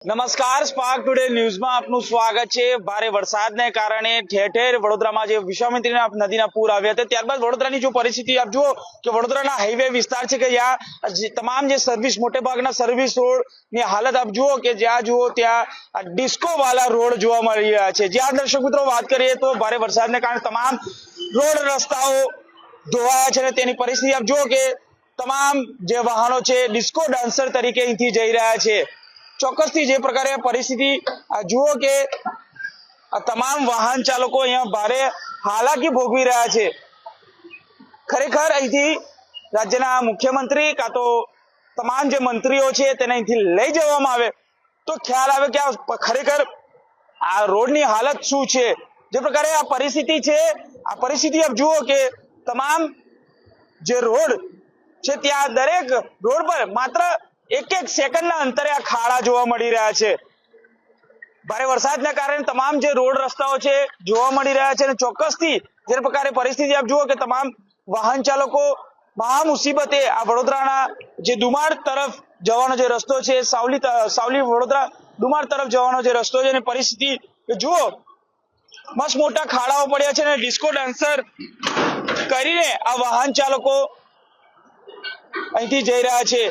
નમસ્કાર spark today ન્યૂઝમાં આપનું સ્વાગત છે. ભારે વરસાદને કારણે ઠેર ઠેર વડોદરામાં જે વિશ્વામિત્રી નદીના પૂર આવ્યા હતા, ત્યારબાદ વડોદરાની જો પરિસ્થિતિ આપ જુઓ કે વડોદરાના હાઈવે વિસ્તાર છે કે જ્યાં તમામ જે સર્વિસ મોટે ભાગના સર્વિસ રોડની હાલત આપ જુઓ કે જ્યાં જુઓ ત્યાં ડિસ્કો વાળા રોડ જોવા મળી રહ્યા છે. જ્યાં દર્શક મિત્રો, વાત કરીએ તો ભારે વરસાદને કારણે તમામ રોડ રસ્તાઓ ધોવાયા છે અને તેની પરિસ્થિતિ આપ જુઓ કે તમામ જે વાહનો છે ડિસ્કો ડાન્સર તરીકે અહીંથી જઈ રહ્યા છે. ચોક્કસથી જે પ્રકારે પરિસ્થિતિ જુઓ કે તમામ વાહન ચાલકો અહીંયા ભારે હાલાકી ભોગવી રહ્યા છે. ખરેખર અહીંથી રાજ્યના મુખ્યમંત્રી કાં તો તમામ જે મંત્રીઓ છે તેને અહીંથી લઈ જવામાં આવે. તો ખ્યાલ આવે કે આ ખરેખર આ રોડની હાલત શું છે? જે પ્રકારે આ પરિસ્થિતિ છે, આ પરિસ્થિતિ આપ જુઓ કે તમામ જે રોડ છે ત્યાં દરેક રોડ પર માત્ર એક એક સેકન્ડના અંતરે આ ખાડા જોવા મળી રહ્યા છે. ભારે વરસાદના કારણે તમામ જે રોડ રસ્તાઓ છે જોવા મળી રહ્યા છે અને ચોક્કસથી જે પ્રકારે પરિસ્થિતિ આપ જુઓ કે તમામ વાહન ચાલકો મહા મુસીબતે આ વડોદરાના જે દુમાડ તરફ જવાનો જે રસ્તો છે, સાવલી સાવલી વડોદરા દુમાડ તરફ જવાનો જે રસ્તો છે અને પરિસ્થિતિ જુઓ, મસ્ત મોટા ખાડાઓ પડ્યા છે અને ડિસ્કો ડાન્સર કરીને આ વાહન ચાલકો અહીંથી જઈ રહ્યા છે.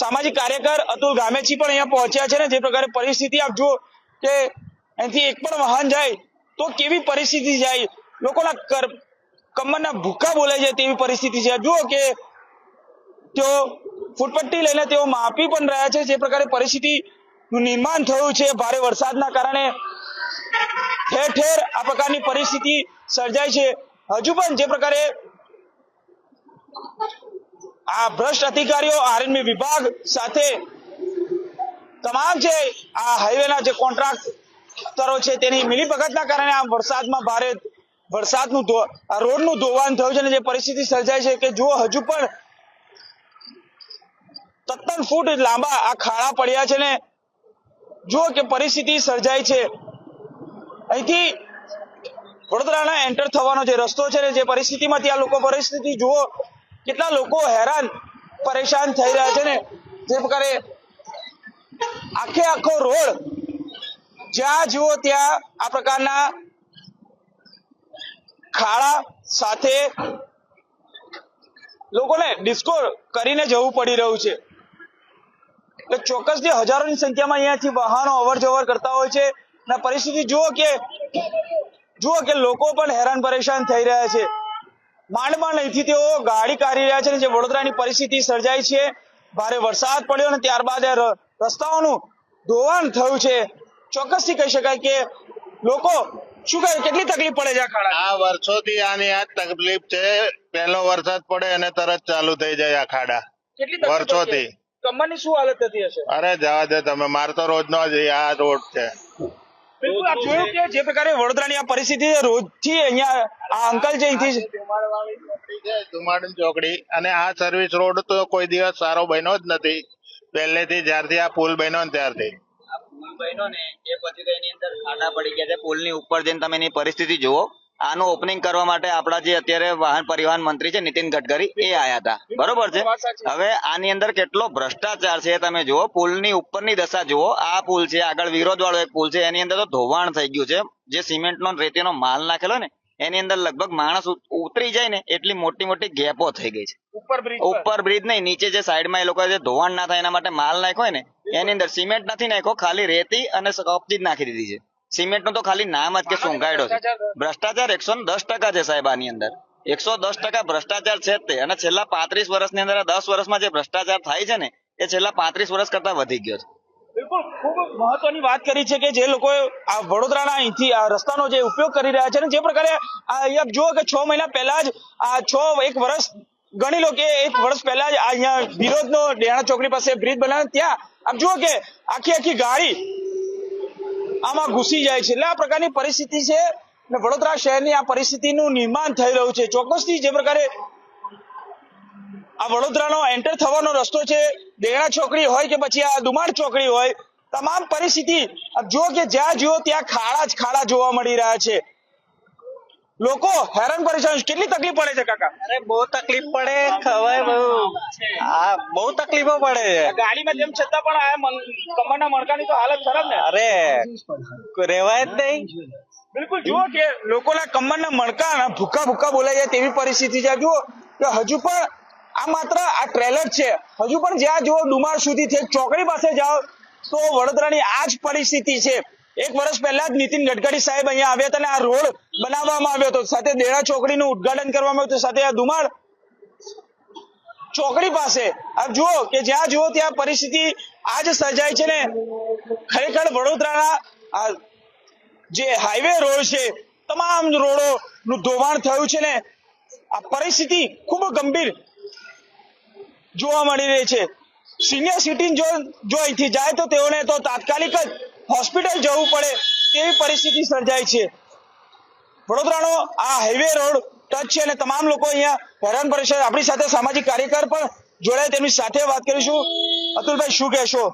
સામાજિક કાર્યકર અતુલ ગામેચી પણ અહીંયા પહોંચ્યા છે ને, જે પ્રકારે પરિસ્થિતિ આપ જુઓ કે અહીંથી એક પણ વાહન જાય તો કેવી પરિસ્થિતિ જાય? લોકોના કમરના ભૂખા બોલાઈ જાય તેવી પરિસ્થિતિ છે. જુઓ કે તેઓ ફૂટપટ્ટી લઈને તેઓ માપી પણ રહ્યા છે, જે પ્રકારે પરિસ્થિતિનું નિર્માણ થયું છે. ભારે વરસાદના કારણે ઠેર ઠેર આ પ્રકારની પરિસ્થિતિ સર્જાય છે. હજુ પણ જે પ્રકારે આ ભ્રષ્ટ અધિકારીઓ આરએનબી વિભાગ સાથે તમામ જે આ હાઈવેના જે કોન્ટ્રાક્ટરો છે તેની મિલીભગતના કારણે આ વરસાદમાં ભારે વરસાદનું રોડનું ધોવાણ થયું છે અને જે પરિસ્થિતિ સર્જાય છે કે જુઓ હજુ પણ સત્તર ફૂટ લાંબા આ ખાડા પડ્યા છે ને જુઓ કે પરિસ્થિતિ સર્જાય છે. અહીંથી વડોદરાના એન્ટર થવાનો જે રસ્તો છે ને જે પરિસ્થિતિમાં ત્યાં લોકો પરિસ્થિતિ જુઓ કેટલા લોકો હેરાન, પરેશાન થઈ રહ્યા છે ને? જે પ્રકારે આખે આખો રોડ જ્યાં જુઓ ત્યાં આ પ્રકારના ખાડા સાથે લોકોને ડિસ્કો કરીને જવું પડી રહ્યું છે. એટલે ચોક્કસથી હજારોની સંખ્યામાં અહીંયાથી વાહનો અવર જવર કરતા હોય છે. અને પરિસ્થિતિ જુઓ કે જુઓ કે લોકો પણ હેરાન પરેશાન થઈ રહ્યા છે. માંડ માંડ અહીંથી તેઓ ગાડી કાઢી રહ્યા છે જે વડોદરાની પરિસ્થિતિ સર્જાઈ છે ભારે વરસાદ પડ્યો અને ત્યારબાદ રસ્તાઓનું ધોવાણ થયું છે. ચોક્કસથી કહી શકાય કે લોકો શું કહે કેટલી તકલીફ પડે છે આ આ વર્ષોથી આની આ તકલીફ છે. પહેલો વરસાદ પડે અને તરત ચાલુ થઈ જાય આ ખાડા. કેટલી વર્ષોથી. કમરની શું હાલત થતી હશે? અરે જવા દે તમે માર તો રોજનો જ આ રોડ છે. બિલકુલ આપ જોયું કે જે પ્રકારે વડોદરાની આ પરિસ્થિતિ છે, રોજથી અહીંયા આ અંકલ જે અહીંથી ધુમાડન ચોકડી અને આ સર્વિસ રોડ તો કોઈ દિવસ સારો બન્યો જ નથી. પહેલેથી જ્યારથી આ પુલ બન્યો ને ત્યારથી. પુલ બન્યો ને એ પછી તો એની અંદર ખાડા પડી ગયા છે. પુલની ઉપર જઈને તમે એની પરિસ્થિતિ જુઓ. આનું ઓપનિંગ કરવા માટે આપણા જે અત્યારે વાહન પરિવહન મંત્રી છે નીતિન ગડકરી એ આયા હતા. બરોબર છે? હવે આની અંદર કેટલો ભ્રષ્ટાચાર છે તમે જુઓ પુલની ઉપરની દશા જુઓ આ પુલ છે આગળ વિરોધ વાળો એક પુલ છે એની અંદર તો ધોવાણ થઈ ગયું છે. જે સિમેન્ટનો ને રેતીનો માલ નાખેલો ને એની અંદર લગભગ માણસ ઉત- ઉતરી જાય ને એટલી મોટી મોટી ગેપો થઈ ગઈ છે. ઉપર બ્રિજ ઉપર બ્રિજ નહીં નીચે જે સાઈડમાં એ લોકો જે ધોવાણ ના થાય એના માટે માલ નાખ્યો હોય ને એની અંદર સિમેન્ટ નથી નાખ્યો ખાલી રેતી અને કપચી જ નાખી દીધી છે. સિમેન્ટનું તો ખાલી નામ જ કે સુંઘાડ્યો છે. ભ્રષ્ટાચાર એકસો દસ ટકા છે સાહેબ આની અંદર. એકસો દસ ટકા ભ્રષ્ટાચાર છે તે. અને છેલ્લા પાંત્રીસ વર્ષની અંદર આ દસ વર્ષમાં જે ભ્રષ્ટાચાર થાય છે ને એ છેલ્લા પાંત્રીસ વર્ષ કરતા વધી ગયો છે. બિલકુલ ખૂબ મહત્વની વાત કરી છે કે જે લોકો આ વડોદરાના અહીંથી આ રસ્તાનો જે ઉપયોગ કરી રહ્યા છે ને જે પ્રકારે અહીંયા જુઓ કે છ મહિના પહેલા જ આ છ એક વર્ષ ગણી લો કે એક વર્ષ પહેલા જ આ અહીંયા વિરોધનો ડેણા ચોકડી પાસે બ્રિજ બનાવ્યો ત્યાં. આપ જુઓ કે આખી આખી ગાડી આમાં ઘૂસી જાય છે. એટલે આ પ્રકારની પરિસ્થિતિ છે અને વડોદરા શહેરની આ પરિસ્થિતિનું નિર્માણ થઈ રહ્યું છે. ચોક્કસથી જે પ્રકારે આ વડોદરાનો એન્ટર થવાનો રસ્તો છે દેગણા ચોકડી હોય કે પછી આ દુમાડ ચોકડી હોય, તમામ પરિસ્થિતિ જો કે જ્યાં જુઓ ત્યાં ખાડા જ ખાડા જોવા મળી રહ્યા છે. લોકો હેરાન પરેશાન કેટલી તકલીફ પડે છે કાકા? અરે બહુ તકલીફ પડે ખવાય બહુ. હા બહુ તકલીફો પડે છે. ગાડીમાં જેમ છતાં પણ આ કમરના મણકાની તો હાલત ખરાબ ને? અરે રેવાય જ નહીં. બિલકુલ જુઓ કે લોકોના કમરના મણકા ભૂકા ભૂકા બોલાય જાય તેવી પરિસ્થિતિ છે. જુઓ કે હજુ પણ આ માત્ર આ ટ્રેલર છે. હજુ પણ જ્યાં જુઓ ડુમાર સુધી છે. ચોકડી પાસે જાઓ તો વડોદરાની આ જ પરિસ્થિતિ છે. એક વર્ષ પહેલા જ નીતિન ગડકરી સાહેબ અહીંયા આવ્યા હતા અને આ રોડ બનાવવામાં આવ્યો હતો. સાથે દેડા ચોકડીનું ઉદ્ઘાટન કરવામાં આવ્યું સાથે આ ધુમાડ ચોકડી પાસે. આપ જુઓ કે જ્યાં જુઓ ત્યાં પરિસ્થિતિ આજ સર્જાય છે ને. ખરેખર વડોદરાના જે હાઈવે રોડ છે, તમામ રોડો નું ધોવાણ થયું છે ને. આ પરિસ્થિતિ ખૂબ ગંભીર જોવા મળી રહી છે. સિનિયર સિટીઝન જો અહીંથી જાય તો તેઓને તો તાત્કાલિક જ હોસ્પિટલ જવું પડે તેવી પરિસ્થિતિ સર્જાય છે. વડોદરાનો આ હાઈવે રોડ ટચ છે અને તમામ લોકો અહીંયા હેરાન પરેશાન આપણી સાથે સામાજિક કાર્યકર પણ જોડાય, તેમની સાથે વાત કરીશું. અતુલભાઈ, શું કહેશો?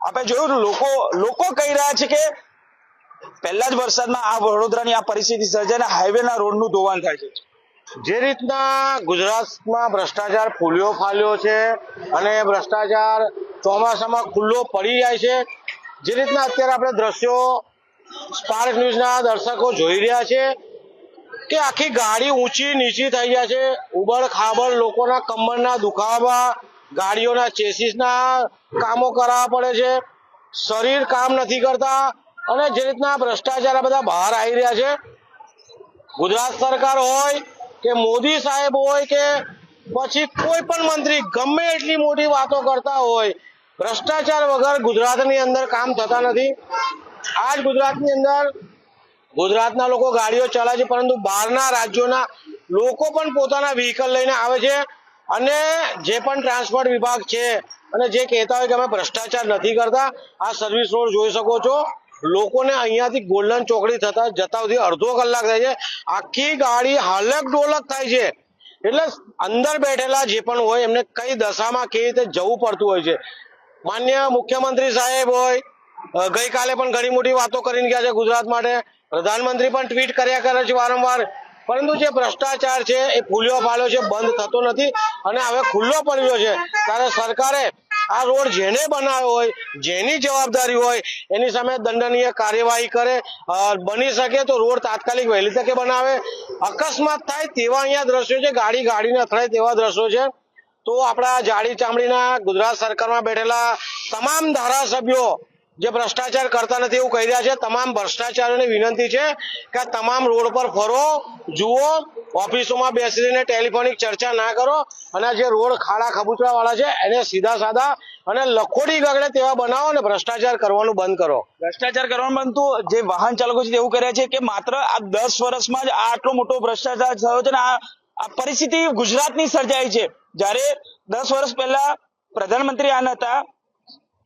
આપણે જોયું લોકો લોકો કહી રહ્યા છે કે પહેલા જ વરસાદમાં આ વડોદરાની આ પરિસ્થિતિ સર્જાય હાઈવેના રોડનું ધોવાણ થાય છે. જે રીતના ગુજરાતમાં ભ્રષ્ટાચાર ફૂલ્યો ફાલ્યો છે અને ભ્રષ્ટાચાર ચોમાસામાં ખુલ્લો પડી જાય છે, જે રીતના અત્યારે આપણે દ્રશ્યો સ્પાર્ક ન્યૂઝના દર્શકો જોઈ રહ્યા છે કે આખી ગાડી ઊંચી નીચી થઈ જાય છે ઉબડ ખાબડ લોકોના કમરના દુખાવા ગાડીઓના ચેસીસના કામો કરાવવા પડે છે, શરીર કામ નથી કરતા અને જે રીતના ભ્રષ્ટાચાર બધા બહાર આવી રહ્યા છે, ગુજરાત સરકાર હોય કે મોદી સાહેબ હોય કે પછી કોઈ પણ મંત્રી, ગમે એટલી મોટી વાતો કરતા હોય, ભ્રષ્ટાચાર વગર ગુજરાતની અંદર કામ થતા નથી. આજ ગુજરાતની અંદર ગુજરાતના લોકો ગાડીઓ ચલાવે છે, પરંતુ બહારના રાજ્યોના લોકો પણ પોતાના વ્હીકલ લઈને આવે છે અને જે પણ ટ્રાન્સપોર્ટ વિભાગ છે અને જે કહેતા હોય કે અમે ભ્રષ્ટાચાર નથી કરતા, આ સર્વિસ રોડ જોઈ શકો છો. લોકોને અહીંયાથી ગોલ્ડન ચોકડી થતા જતા સુધી અડધો કલાક થાય છે. આખી ગાડી હાલક ડોલક થાય છે. એટલે અંદર બેઠેલા જે પણ હોય એમને કઈ દશામાં કેવી રીતે જવું પડતું હોય છે. માન્ય મુખ્યમંત્રી સાહેબ હોય ગઈકાલે પણ ઘણી મોટી વાતો કરીને ગયા છે ગુજરાત માટે. પ્રધાનમંત્રી પણ ટ્વીટ કર્યા કરે છે વારંવાર. પરંતુ જે ભ્રષ્ટાચાર છે એ ફૂલ્યો ફાલ્યો છે, બંધ થતો નથી અને હવે ખુલ્લો પડ્યો છે. ત્યારે સરકારે આ રોડ જેને બનાવ્યો હોય, જેની જવાબદારી હોય, એની સામે દંડનીય કાર્યવાહી કરે બની શકે તો રોડ તાત્કાલિક વહેલી તકે બનાવે. અકસ્માત થાય તેવા અહીંયા દ્રશ્યો છે, ગાડી ગાડીને અથડાય તેવા દ્રશ્યો છે. તો આપણા જાડી ચામડીના ગુજરાત સરકારમાં બેઠેલા તમામ ધારાસભ્યો જે ભ્રષ્ટાચાર કરતા નથી એવું કહી રહ્યા છે. તમામ ભ્રષ્ટાચારીઓને વિનંતી છે કે તમામ રોડ પર ફરો, જુઓ, ઓફિસોમાં બેસીને ટેલિફોનિક ચર્ચા ના કરો અને જે રોડ ખાડા ખબૂચરા વાળા છે એને સીધા સાદા અને લખોડી ગગડે તેવા બનાવો અને ભ્રષ્ટાચાર કરવાનું બંધ કરો. ભ્રષ્ટાચાર કરવાનું બનતું જે વાહન ચાલકો છે તેવું કરે છે કે માત્ર આ દસ વર્ષમાં જ આટલો મોટો ભ્રષ્ટાચાર થયો છે ને આ પરિસ્થિતિ ગુજરાતની સર્જાઈ છે. જ્યારે દસ વર્ષ પહેલા પ્રધાનમંત્રી આના હતા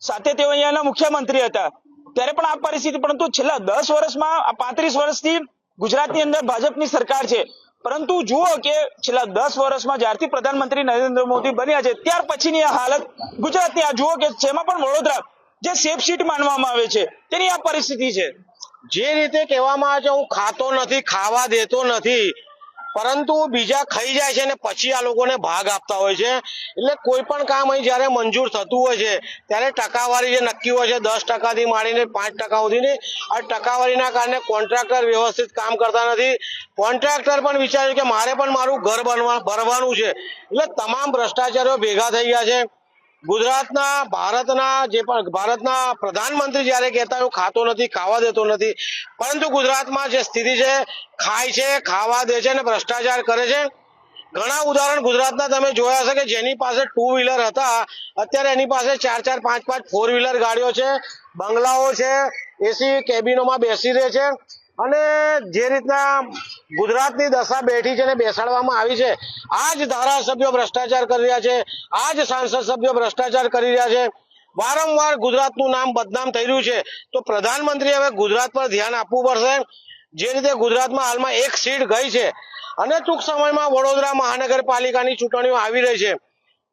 સાથે તેઓ અહીંયાના મુખ્યમંત્રી હતા. ત્યારે પણ આ પરિસ્થિતિ, પરંતુ છેલ્લા દસ વર્ષમાં પાંત્રીસ વર્ષથી ગુજરાતની અંદર ભાજપની સરકાર છે. પરંતુ જુઓ કે છેલ્લા દસ વર્ષમાં જ્યારથી પ્રધાનમંત્રી નરેન્દ્ર મોદી બન્યા છે, ત્યાર પછીની આ હાલત ગુજરાતની. આ જુઓ કે જેમાં પણ વડોદરા, જે સેફ સીટ માનવામાં આવે છે, તેની આ પરિસ્થિતિ છે. જે રીતે કહેવામાં આવે છે, હું ખાતો નથી, ખાવા દેતો નથી પરંતુ બીજા ખાઈ જાય છે ને પછી આ લોકોને ભાગ આપતા હોય છે. એટલે કોઈ પણ કામ અહીં જ્યારે મંજૂર થતું હોય છે, ત્યારે ટકાવારી જે નક્કી હોય છે, દસ ટકાથી માંડીને પાંચ ટકા સુધીની, આ ટકાવારીના કારણે કોન્ટ્રાક્ટર વ્યવસ્થિત કામ કરતા નથી. કોન્ટ્રાક્ટર પણ વિચાર્યું કે મારે પણ મારું ઘર બનવા ભરવાનું છે. એટલે તમામ ભ્રષ્ટાચારીઓ ભેગા થઈ ગયા છે. ગુજરાતના, ભારતના જે પણ, ભારતના પ્રધાનમંત્રી જ્યારે કહેતા હું ખાતો નથી, ખાવા દેતો નથી, પરંતુ ગુજરાતમાં જે સ્થિતિ છે, ખાય છે, ખાવા દે છે અને ભ્રષ્ટાચાર કરે છે. ઘણા ઉદાહરણ ગુજરાતના તમે જોયા હશે કે જેની પાસે ટુ વ્હીલર હતા, અત્યારે એની પાસે ચાર ચાર, પાંચ પાંચ ફોર વ્હીલર ગાડીઓ છે, બંગલાઓ છે, એસી કેબિનોમાં બેસી રહે છે. અને જે રીતના ગુજરાતની દશા બેઠી છે ને બેસાડવામાં આવી છે આ જ ધારાસભ્યો ભ્રષ્ટાચાર કરી રહ્યા છે આ જ સાંસદ સભ્યો ભ્રષ્ટાચાર કરી રહ્યા છે. વારંવાર ગુજરાતનું નામ બદનામ થઈ રહ્યું છે. તો પ્રધાનમંત્રી હવે ગુજરાત પર ધ્યાન આપવું પડશે. જે રીતે ગુજરાતમાં હાલમાં એક સીટ ગઈ છે અને ટૂંક સમયમાં વડોદરા મહાનગરપાલિકાની ચૂંટણીઓ આવી રહી છે.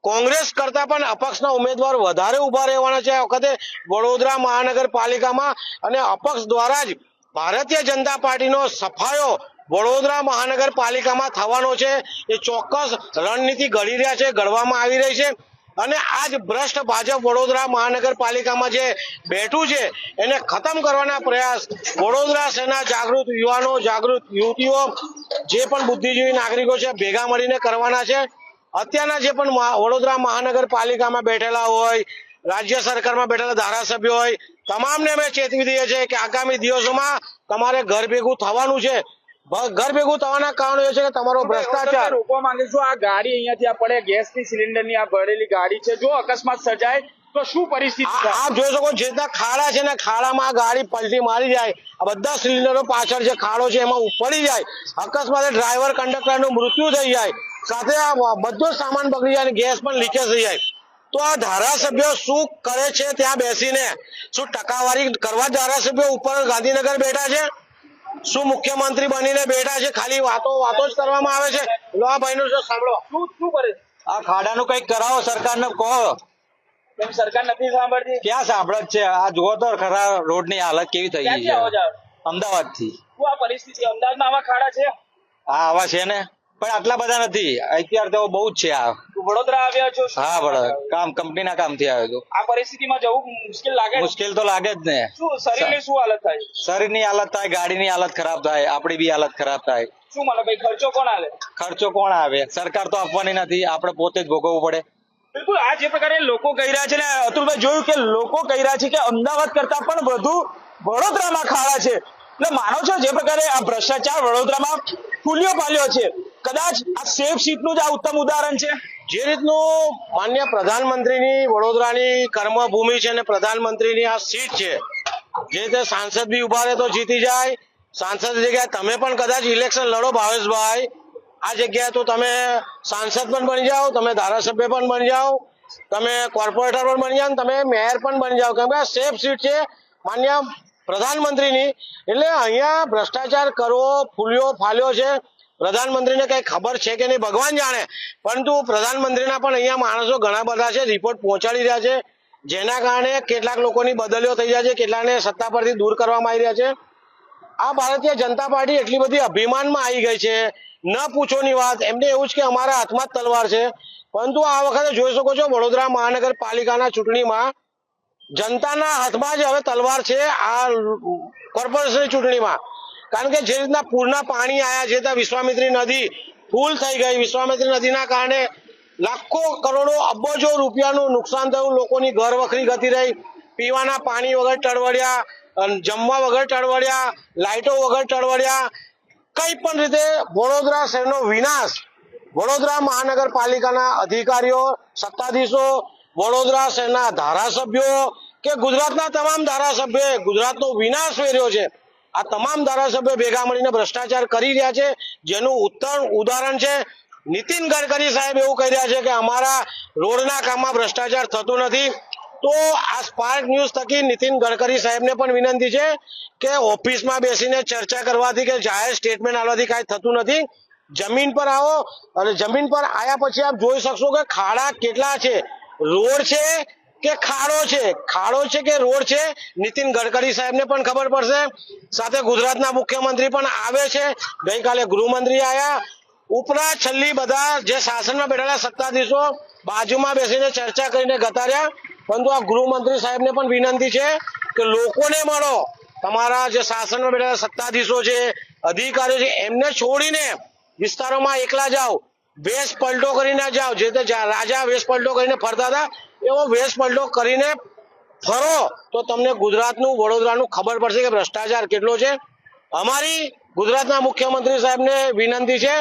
કોંગ્રેસ કરતા પણ અપક્ષના ઉમેદવાર વધારે ઊભા રહેવાના છે આ વખતે વડોદરા મહાનગરપાલિકામાં અને અપક્ષ દ્વારા જ ભારતીય જનતા પાર્ટીનો સફાયો વડોદરા મહાનગરપાલિકામાં થવાનો છે. એ ચોક્કસ રણનીતિ ઘડી રહ્યા છે ઘડવામાં આવી રહી છે. અને આજ ભ્રષ્ટ ભાજપ વડોદરા મહાનગરપાલિકામાં જે બેઠું છે, એને ખતમ કરવાના પ્રયાસ વડોદરા સેના જાગૃત યુવાનો, જાગૃત યુવતીઓ, જે પણ બુદ્ધિજીવી નાગરિકો છે, ભેગા મળીને કરવાના છે. અત્યારના જે પણ વડોદરા મહાનગરપાલિકામાં બેઠેલા હોય રાજ્ય સરકારમાં બેઠેલા ધારાસભ્યો હોય તમામને અમે ચેતવી દઈએ છીએ કે આગામી દિવસોમાં તમારે ઘર ભેગું થવાનું છે. ઘર ભેગું થવાના કારણો એ છે કે તમારો ભ્રષ્ટાચાર. રોકવા માંગે છું આ ગાડી અહીંયાથી આ પડે ગેસની સિલિન્ડરની આ ભરેલી ગાડી છે જો અકસ્માત સર્જાય તો શું પરિસ્થિતિ આપ જોઈ શકો જે રીતના ખાડા છે ને ખાડામાં આ ગાડી પલટી મારી જાય. આ બધા સિલિન્ડરો પાછળ જે ખાડો છે એમાં પડી જાય. અકસ્માતે ડ્રાઈવર કંડક્ટરનું મૃત્યુ થઈ જાય. સાથે આ બધો સામાન બગડી જાય અને ગેસ પણ લીકેજ થઈ જાય. તો આ ધારાસભ્યો શું કરે છે ત્યાં બેસીને? શું ટકાવારી કરવા ધારાસભ્યો ઉપર ગાંધીનગર બેઠા છે? શું મુખ્યમંત્રી બનીને બેઠા છે? ખાલી વાતો વાતો જ કરવામાં આવે છે? લો આ ભાઈનું જો સાંભળો. શું શું કરે આ ખાડાનું કંઈક કરાવો સરકારને કહો. સરકાર નથી સાંભળતી? ક્યાં સાંભળે છે? આ જુઓ તો ખરા રોડની હાલત કેવી થઈ ગઈ છે. અમદાવાદથી શું આ પરિસ્થિતિ? અમદાવાદમાં આવા ખાડા છે? હા આવા છે ને? પણ આટલા બધા નથી. અત્યારે તો બહુ જ છે આ. વડોદરા આવ્યા છો હા બરાબર કામ કંપનીના કામથી આવ્યો છું. આ પરિસ્થિતિમાં જવું મુશ્કેલ લાગે મુશ્કેલ તો લાગે જ ને. શું શરીરની શું હાલત થાય? શરીરની હાલત થાય ગાડીની હાલત ખરાબ થાય આપણી બી હાલત ખરાબ થાય. શું મતલબ ભાઈ ખર્ચો કોણ આવે ખર્ચો કોણ આવે? સરકાર તો આપવાની નથી આપણે પોતે જ ભોગવવું પડે. બિલકુલ આ જે પ્રકારે લોકો કહી રહ્યા છે ને અતુલભાઈ જોયું કે લોકો કહી રહ્યા છે કે અમદાવાદ કરતા પણ વધુ વડોદરામાં ખાડા છે. એટલે માનો છો જે પ્રકારે આ ભ્રષ્ટાચાર વડોદરામાં ફૂલ્યો પાલ્યો છે, કદાચ આ સેફ સીટનું જ આ ઉત્તમ ઉદાહરણ છે? જે રીતનું માન્ય પ્રધાનમંત્રીની વડોદરાની કર્મભૂમિ છે અને પ્રધાનમંત્રીની આ સીટ છે, જે રીતે સાંસદ બી ઊભા રહે તો જીતી જાય, સાંસદ જગ્યાએ તમે પણ કદાચ ઇલેક્શન લડો ભાવેશભાઈ, આ જગ્યાએ તો તમે સાંસદ પણ બની જાઓ, તમે ધારાસભ્ય પણ બની જાઓ, તમે કોર્પોરેટર પણ બની જાઓ તમે મેયર પણ બની જાઓ. કેમ કે આ સેફ સીટ છે, માન્ય પ્રધાનમંત્રીની. એટલે અહીંયા ભ્રષ્ટાચાર કરવો, ફૂલ્યો, ફાલ્યો છે. પ્રધાનમંત્રીને કઈ ખબર છે કે નહીં, ભગવાન જાણે. પરંતુ પ્રધાનમંત્રીના પણ અહીંયા માણસો ઘણા બધા છે, રિપોર્ટ પહોંચાડી રહ્યા છે. જેના કારણે કેટલાક લોકોની બદલીઓ થઈ જાય છે કેટલાકને સત્તા પરથી દૂર કરવામાં આવી રહ્યા છે. આ ભારતીય જનતા પાર્ટી એટલી બધી અભિમાનમાં આવી ગઈ છે. ન પૂછોની વાત, એમને એવું જ કે અમારા હાથમાં જ તલવાર છે. પરંતુ આ વખતે જોઈ શકો છો, વડોદરા મહાનગરપાલિકાના ચૂંટણીમાં જનતાના હાથમાં જ હવે તલવાર છે આ કોર્પોરેશનની ચૂંટણીમાં. કારણ કે જે રીતના પૂરના પાણી આવ્યા છે, ત્યાં વિશ્વામિત્રી નદી ફૂલ થઈ ગઈ. વિશ્વામિત્રી નદીના કારણે લાખો કરોડો અબજો રૂપિયાનું નુકસાન થયું, લોકોની ઘર વખરી ગતી રહી. પીવાના પાણી વગર ટળવડ્યા જમવા વગર ટળવડ્યા લાઇટો વગર ટળવડ્યા કઈ પણ રીતે વડોદરા શહેરનો વિનાશ વડોદરા મહાનગરપાલિકાના અધિકારીઓ, સત્તાધીશો વડોદરા શહેરના ધારાસભ્યો કે ગુજરાતના તમામ ધારાસભ્યોએ ગુજરાતનો વિનાશ વેર્યો છે? આ તમામ ધારાસભ્યો ભેગા મળીને ભ્રષ્ટાચાર કરી રહ્યા છે, જેનું ઉત્તમ ઉદાહરણ છે, નીતિન ગડકરી સાહેબ એવું કહી રહ્યા છે કે અમારા રોડના કામમાં ભ્રષ્ટાચાર થતું નથી. તો આ સ્પાર્ક ન્યૂઝ થકી નીતિન ગડકરી સાહેબને પણ વિનંતી છે કે ઓફિસમાં બેસીને ચર્ચા કરવાથી કે જાહેર સ્ટેટમેન્ટ આવવાથી કાંઈ થતું નથી. જમીન પર આવો, અને જમીન પર આવ્યા પછી આપ જોઈ શકશો કે ખાડા કેટલા છે. રોડ છે કે ખાડો છે? ખાડો છે કે રોડ છે? નીતિન ગડકરી સાહેબને પણ ખબર પડશે. સાથે ગુજરાતના મુખ્યમંત્રી પણ આવે છે. ગઈકાલે ગૃહમંત્રી આવ્યા ઉપરા છેલ્લી બધા જે શાસનમાં બેઠેલા સત્તાધીશો બાજુમાં બેસીને ચર્ચા કરીને ગતાર્યા. પરંતુ આ ગૃહમંત્રી સાહેબને પણ વિનંતી છે કે લોકોને મળો. તમારા જે શાસનમાં બેઠેલા સત્તાધીશો છે, અધિકારીઓ છે, એમને છોડીને વિસ્તારોમાં એકલા જાઓ. વેશ પલટો કરીને જાઓ જે રાજા વેશ પલટો કરીને ફરતા હતા, એવો વેશ પલટો કરીને ફરો તો તમને ગુજરાતનું, વડોદરાનું ખબર પડશે કે ભ્રષ્ટાચાર કેટલો છે. અમારી ગુજરાતના મુખ્યમંત્રી સાહેબને વિનંતી છે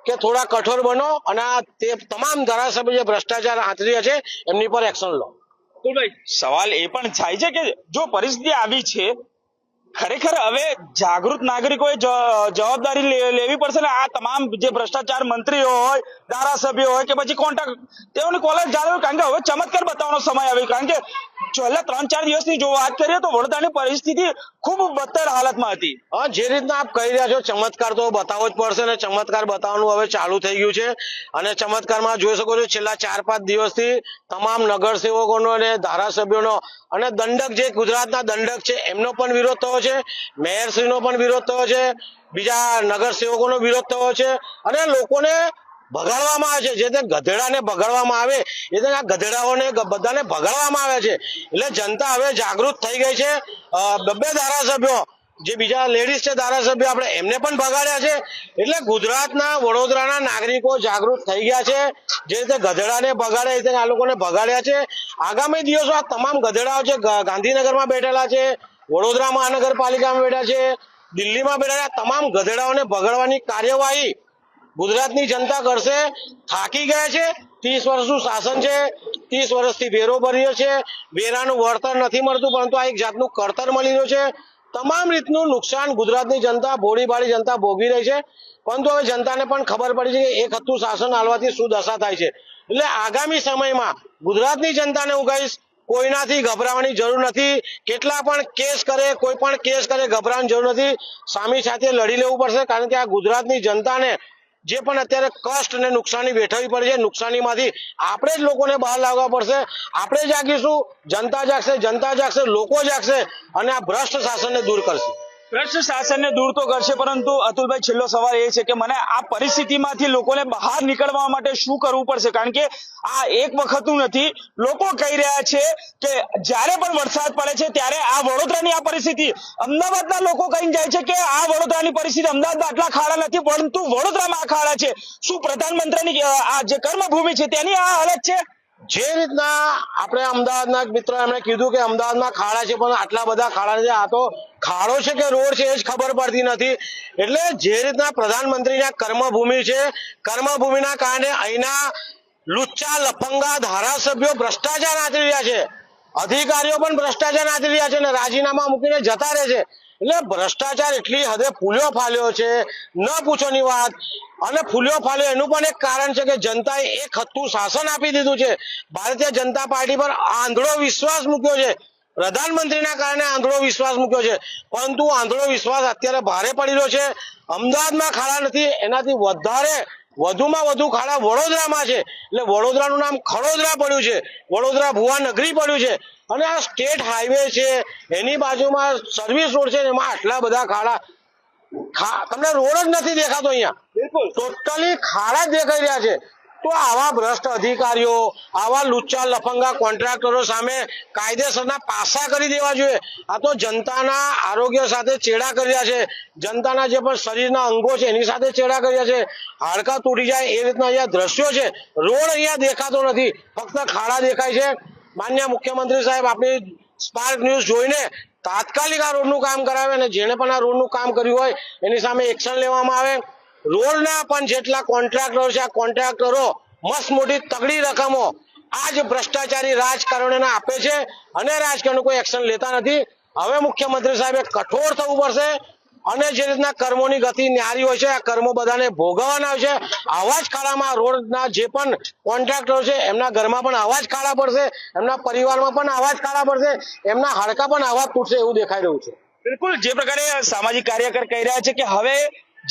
કે થોડા કઠોર બનો અને આ તે તમામ ધારાસભ્ય જે ભ્રષ્ટાચાર આચર્યા છે, એમની પર એક્શન લો. સવાલ એ પણ થાય છે કે જો પરિસ્થિતિ આવી છે ખરેખર હવે જાગૃત નાગરિકોએ જવાબદારી લેવી પડશે ને? આ તમામ જે ભ્રષ્ટાચાર મંત્રીઓ હોય, ધારાસભ્યો હોય કે પછી કોન્ટ્રાક્ટ તેઓની કોલેજ જાળવે કારણ કે હવે ચમત્કાર બતાવવાનો સમય આવ્યો. કારણ કે છેલ્લા ત્રણ ચાર દિવસની જો વાત કરીએ તો વડોદરાની પરિસ્થિતિ ખૂબ બદતર હાલતમાં હતી. હા, જે રીતના આપ કહી રહ્યા છો, ચમત્કાર તો બતાવવો જ પડશે ને? ચમત્કાર બતાવવાનું હવે ચાલુ થઈ ગયું છે. અને ચમત્કારમાં જોઈ શકો છો, છેલ્લા ચાર પાંચ દિવસથી તમામ નગરસેવકોનો અને ધારાસભ્યોનો અને દંડક, જે ગુજરાતના દંડક છે, એમનો પણ વિરોધ થયો છે. છે. મેયરશ્રીનો પણ વિરોધ થયો છે. બીજા નગરસેવકોનો વિરોધ થયો છે. અને લોકોને ભગાડવામાં આવે છે. જે ગધેડાને ભગાડવામાં આવે, એ આ ગધેડાઓને બધાને ભગાડવામાં આવે છે. એટલે જનતા હવે જાગૃત થઈ ગઈ છે. બબ્બે ધારાસભ્યો, જે બીજા લેડીઝ છે, ધારાસભ્ય આપણે એમને પણ ભગાડ્યા છે. એટલે ગુજરાતના વડોદરાના નાગરિકો જાગૃત થઈ ગયા છે. જે રીતે ગધેડાને ભગાડે, એ આ લોકોને ભગાડ્યા છે. આગામી દિવસો આ તમામ ગધેડાઓ છે ગાંધીનગરમાં બેઠેલા છે વડોદરા મહાનગરપાલિકામાં બેઠા છે. દિલ્હીમાં બેઠા તમામ ગધેડાઓને ભગાડવાની કાર્યવાહી ગુજરાતની જનતા કરશે. થાકી ગયા છે. ત્રીસ વર્ષનું શાસન છે. ત્રીસ વર્ષથી વેરો ભર્યો છે. વેરાનું વળતર નથી મળતું, પરંતુ આ એક જાતનું કરતર મળી રહ્યું છે. તમામ રીતનું નુકસાન ગુજરાતની જનતા ભોળીભાળી જનતા ભોગવી રહી છે. પરંતુ હવે જનતાને પણ ખબર પડી છે કે એક હતું શાસન હાલવાથી શું દશા થાય છે. એટલે આગામી સમયમાં ગુજરાતની જનતાને હું કહીશ કોઈનાથી ગભરાવાની જરૂર નથી. કેટલા પણ કેસ કરે, કોઈ પણ કેસ કરે, ગભરાવાની જરૂર નથી. સામી સાથે લડી લેવું પડશે, કારણ કે આ ગુજરાતની જનતાને જે પણ અત્યારે કષ્ટ અને નુકસાની વેઠવી પડે છે, નુકસાનીમાંથી આપણે જ લોકોને બહાર લાવવા પડશે. આપણે જાગીશું, જનતા જાગશે જનતા જાગશે, લોકો જાગશે અને આ ભ્રષ્ટ શાસનને દૂર કરશે. ભ્રષ્ટ શાસનને દૂર તો કરશે, પરંતુ અતુલભાઈ, છેલ્લો સવાલ એ છે કે મને આ પરિસ્થિતિમાંથી લોકોને બહાર નીકળવા માટે શું કરવું પડશે? કારણ કે આ એક વખતનું નથી. લોકો કહી રહ્યા છે કે જ્યારે પણ વરસાદ પડે છે, ત્યારે આ વડોદરાની આ પરિસ્થિતિ. અમદાવાદના લોકો કહી જાય છે કે આ વડોદરાની પરિસ્થિતિ અમદાવાદમાં આટલા ખાડા નથી, પરંતુ વડોદરામાં આ ખાડા છે. શું પ્રધાનમંત્રીની આ જે કર્મભૂમિ છે, તેની આ હાલત છે? જે રીતના આપણે અમદાવાદના મિત્રો એમણે કીધું કે અમદાવાદમાં ખાડા છે, પણ આટલા બધા ખાડા છે, આ તો ખાડો છે કે રોડ છે એ જ ખબર પડતી નથી. એટલે જે રીતના પ્રધાનમંત્રીના કર્મભૂમિ છે, કર્મભૂમિના કારણે અહીંના લુચ્ચા લફંગા ધારાસભ્યો ભ્રષ્ટાચાર આચરી રહ્યા છે. અધિકારીઓ પણ ભ્રષ્ટાચાર આચરી રહ્યા છે અને રાજીનામા મૂકીને જતા રહે છે. એટલે ભ્રષ્ટાચાર એટલી હદે ફૂલ્યો ફાલ્યો છે. ન પૂછોની વાત. અને ફૂલ્યો ફાલ્યો એનું પણ એક કારણ છે કે જનતાએ એક હત્તું શાસન આપી દીધું છે. ભારતીય જનતા પાર્ટી પર આંધળો વિશ્વાસ મૂક્યો છે. પ્રધાનમંત્રીના કારણે આંધળો વિશ્વાસ મૂક્યો છે. પરંતુ આંધળો વિશ્વાસ અત્યારે ભારે પડેલો છે. અમદાવાદમાં ખાડા નથી. એનાથી વધારે, વધુમાં વધુ ખાડા વડોદરામાં છે. એટલે વડોદરાનું નામ ખડોદરા પડ્યું છે. વડોદરા ભુવા નગરી પડ્યું છે. અને આ સ્ટેટ હાઈવે છે એની બાજુમાં સર્વિસ રોડ છે એમાં આટલા બધા ખાડા. ખા- તમને રોડ જ નથી દેખાતો અહીંયા. બિલકુલ. ટોટલી ખાડા જ દેખાઈ રહ્યા છે. તો આવા ભ્રષ્ટ અધિકારીઓ આવા લુચ્ચા લફંગા કોન્ટ્રાક્ટરો સામે કાયદેસરના પાસા કરી દેવા જોઈએ. આ તો જનતાના આરોગ્ય સાથે ચેડા કરી રહ્યા છે. જનતાના જે પણ શરીરના અંગો છે એની સાથે ચેડા કરી રહ્યા છે. હાડકા તૂટી જાય એ રીતના અહીંયા દ્રશ્યો છે. રોડ અહીંયા દેખાતો નથી. ફક્ત ખાડા દેખાય છે. માન્ય મુખ્યમંત્રી સાહેબ, આપણી સ્પાર્ક ન્યૂઝ જોઈને તાત્કાલિક આ રોડનું કામ કરાવે અને જેણે પણ આ રોડનું કામ કર્યું હોય, એની સામે એક્શન લેવામાં આવે. રોડના પણ જેટલા કોન્ટ્રાક્ટરો છે, આ કોન્ટ્રાક્ટરો મસ્ત મોટી તગડી રકમો આ જ ભ્રષ્ટાચારી રાજકારણીને આપે છે અને રાજકારણ કોઈ એક્શન લેતા નથી. હવે મુખ્યમંત્રી સાહેબે કઠોર થવું પડશે. અને જે રીતના કર્મોની ગતિ ન્યારી હોય છે, આ કર્મો બધાને ભોગવવાના હોય છે. આવા જ ખાડામાં રોડના જે પણ કોન્ટ્રાક્ટરો છે, એમના ઘરમાં પણ આવા જ કાળા પડશે, એમના પરિવારમાં પણ આવા જ કાળા પડશે, એમના હાડકા પણ આવા તૂટશે એવું દેખાઈ રહ્યું છે. બિલકુલ, જે પ્રકારે સામાજિક કાર્યકર કહી રહ્યા છે કે હવે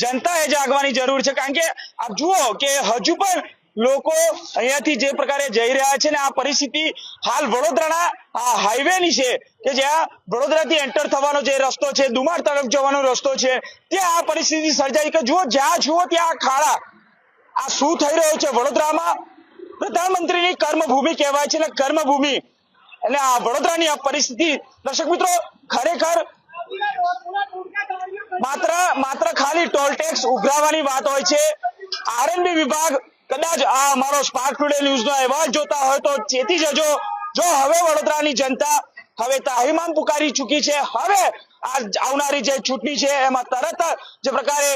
જનતાએ જાગવાની જરૂર છે. કારણ કે આપ જુઓ કે હજુ પણ લોકો અહીંયાથી જે પ્રકારે જઈ રહ્યા છે ને આ પરિસ્થિતિ, હાલ વડોદરાના આ હાઈવે ની છે, કે જ્યાં વડોદરાથી એન્ટર થવાનો જે રસ્તો છે, દુમાર તરફ જવાનો રસ્તો છે, ત્યાં આ પરિસ્થિતિ સર્જાઈ કે જુઓ, જ્યાં જુઓ ત્યાં ખાડા. આ શું થઈ રહ્યું છે વડોદરામાં? પ્રધાનમંત્રીની કર્મભૂમિ કહેવાય છે ને કર્મભૂમિ. એટલે આ વડોદરાની આ પરિસ્થિતિ, દર્શક મિત્રો, ખરેખર માત્ર માત્ર ખાલી ટોલ ટેક્સ ઉઘરાવવાની વાત હોય છે. આરએનબી વિભાગ કદાચ આ અમારો સ્પાર્ક ટુડે ન્યૂઝનો અહેવાલ જોતા હોય તો ચેતી જજો. જો હવે વડોદરાની જનતા હવે તાહીમામ પુકારી ચૂકી છે, હવે આ આવનારી જે ચૂંટણી છે, એમાં તરત જે પ્રકારે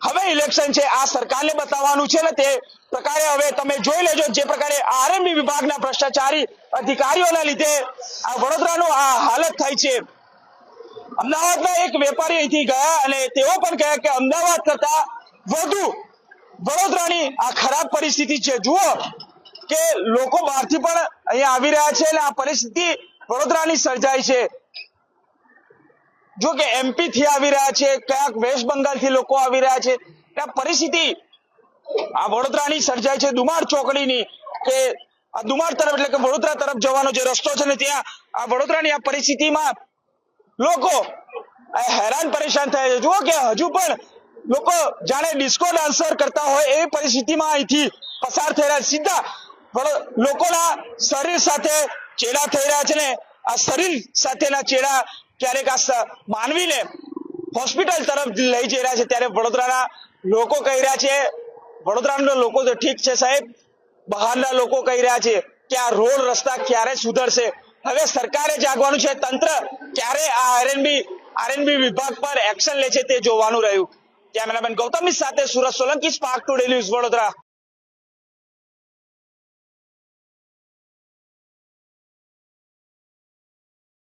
હવે ઇલેક્શન છે, આ સરકારને બતાવવાનું છે ને તે પ્રકારે હવે તમે જોઈ લેજો જે પ્રકારે આરએમબી વિભાગના ભ્રષ્ટાચારી અધિકારીઓના લીધે આ વડોદરાનું આ હાલત થઈ છે. અમદાવાદના એક વેપારી અહીંથી ગયા અને તેઓ પણ કહે કે અમદાવાદ કરતા વધુ વડોદરાની આ ખરાબ પરિસ્થિતિ છે. જુઓ કે લોકો બહારથી પણ અહીંયા આવી રહ્યા છે અને આ પરિસ્થિતિ વડોદરાની સર્જાય છે. જો કે એમપી થી આવી રહ્યા છે, ક્યાંક વેસ્ટ બંગાળથી લોકો આવી રહ્યા છે. ત્યાં પરિસ્થિતિ આ વડોદરાની સર્જાય છે. દુમાર ચોકડીની કે આ દુમાર તરફ એટલે કે વડોદરા તરફ જવાનો જે રસ્તો છે ને ત્યાં આ વડોદરાની આ પરિસ્થિતિમાં લોકો હેરાન પરેશાન થયા છે. જુઓ કે હજુ પણ લોકો જાણે ડિસ્કો ડાન્સર કરતા હોય એવી પરિસ્થિતિમાં અહીંથી પસાર થઈ રહ્યા. સીધા લોકોના શરીર સાથે ચેડા થઈ રહ્યા છે ને આ શરીર સાથેના ચેડા ક્યારેક આ માનવીને હોસ્પિટલ તરફ લઈ જઈ રહ્યા છે. ત્યારે વડોદરાના લોકો કહી રહ્યા છે, વડોદરાના લોકો તો ઠીક છે સાહેબ, બહારના લોકો કહી રહ્યા છે કે આ રોડ રસ્તા ક્યારે સુધરશે? હવે સરકારે જાગવાનું છે. તંત્ર ક્યારે આ આરએનબી આરએનબી વિભાગ પર એક્શન લે છે તે જોવાનું રહ્યું. કેમેરામેન ગૌતમી સાથે Surat Solanki spark to daily Vadodara.